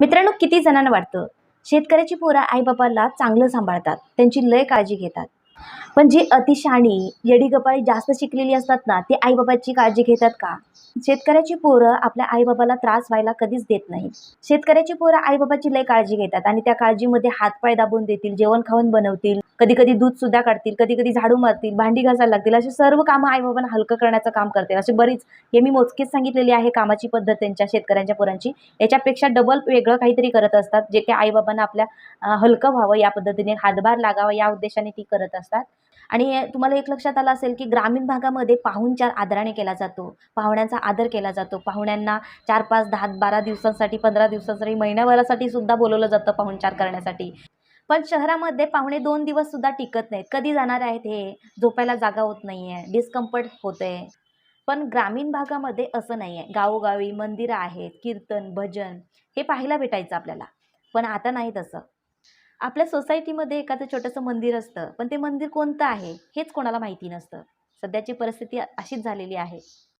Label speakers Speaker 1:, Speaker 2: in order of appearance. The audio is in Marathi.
Speaker 1: मित्रांनो किती जणांना वाटतं? शेतकऱ्याची पोरं आईबापाला चांगलं सांभाळतात त्यांची लय काळजी घेतात. पण जी अतिशाणी येडीगपाळी जास्त शिकलेली असतात ना ते आईबाबाची काळजी घेतात का? शेतकऱ्याची पोरं आपल्या आईबाबाला त्रास व्हायला कधीच देत नाही शेतकऱ्याची पोरं आईबाबाची लय काळजी घेतात आणि त्या काळजीमध्ये हातपाय दाबून देतील जेवण खावण बनवतील. कधी कधी दूध सुद्धा काढतील कधी कधी झाडू मारतील भांडी घासायला लागतील अशी सर्व कामं आईबाबांना हलकं करण्याचं काम करतील अशी बरीच हे मी मोजकीच सांगितलेली आहे कामाची पद्धत त्यांच्या शेतकऱ्यांच्या पोरांची. याच्यापेक्षा डबल वेगळं काहीतरी करत असतात जे की आईबाबांना आपल्या हलकं व्हावं या पद्धतीने हातभार लागावा या उद्देशाने ती करत असतात. आणि तुम्हाला एक लक्षात आलं असेल की ग्रामीण भागामध्ये पाहुणचार आदराने केला जातो. पाहुण्यांचा आदर केला जातो. पाहुण्यांना चार पाच दहा बारा दिवसांसाठी पंधरा दिवसांसाठी महिन्याभरासाठी सुद्धा बोलवलं जातं पाहुणचार करण्यासाठी. पण शहरामध्ये पाहुणे दोन दिवस सुद्धा टिकत नाहीत. कधी जाणार आहेत हे झोपायला जागा होत नाही आहे डिस्कम्फर्ट होते पण ग्रामीण भागामध्ये असं नाही आहे गावोगावी मंदिरं आहेत कीर्तन भजन हे पाहायला भेटायचं आपल्याला. पण आता नाही तसं आपल्या सोसायटीमध्ये एखादं छोटंसं मंदिर असतं पण ते मंदिर कोणतं आहे हेच कोणाला माहिती नसतं. सध्याची परिस्थिती अशीच झालेली आहे.